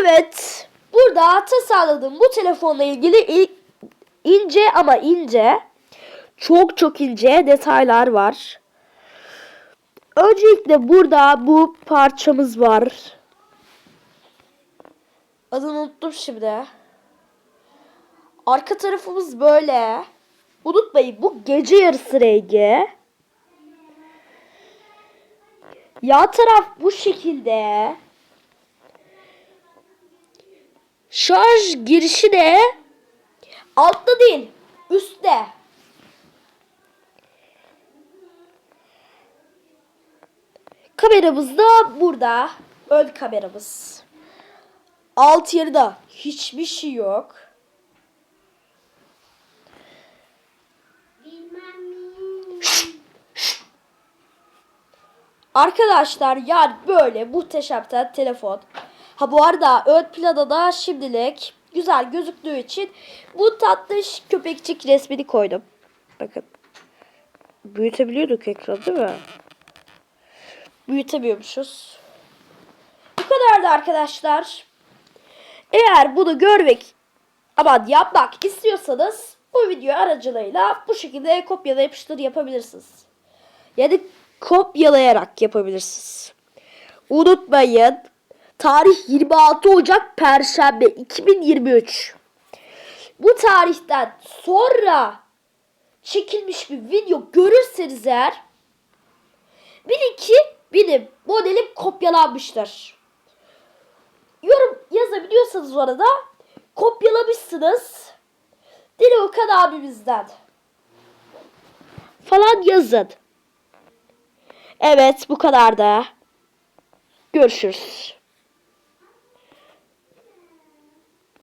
Evet. Burada tasarladığım bu telefonla ilgili il- ince ama ince çok çok ince detaylar var. Öncelikle burada bu parçamız var. Adını unuttum şimdi. Arka tarafımız böyle. Unutmayın bu gece yarısı rengi. Yan taraf bu şekilde. Şarj girişi de altta değil, üstte. Kameramız da burada. Ön kameramız. Alt yarıda hiçbir şey yok. Arkadaşlar yani böyle muhteşem telefon. Ha bu arada ön plana da şimdilik güzel gözüktüğü için bu tatlış köpekçik resmini koydum. Bakın. Büyütebiliyorduk ekran değil mi? Büyütemiyormuşuz. Bu kadardı arkadaşlar. Eğer bunu görmek aman yapmak istiyorsanız bu video aracılığıyla bu şekilde kopyala yapıştır yapabilirsiniz. Yani kopyalayarak yapabilirsiniz. Unutmayın. Tarih 26 Ocak Perşembe 2023. Bu tarihten sonra çekilmiş bir video görürseniz eğer bilin ki benim modelim kopyalanmıştır. Yorum yazabiliyorsanız orada kopyalamışsınız. Dili Okan abimizden. Falan yazın. Evet bu kadar da. Görüşürüz.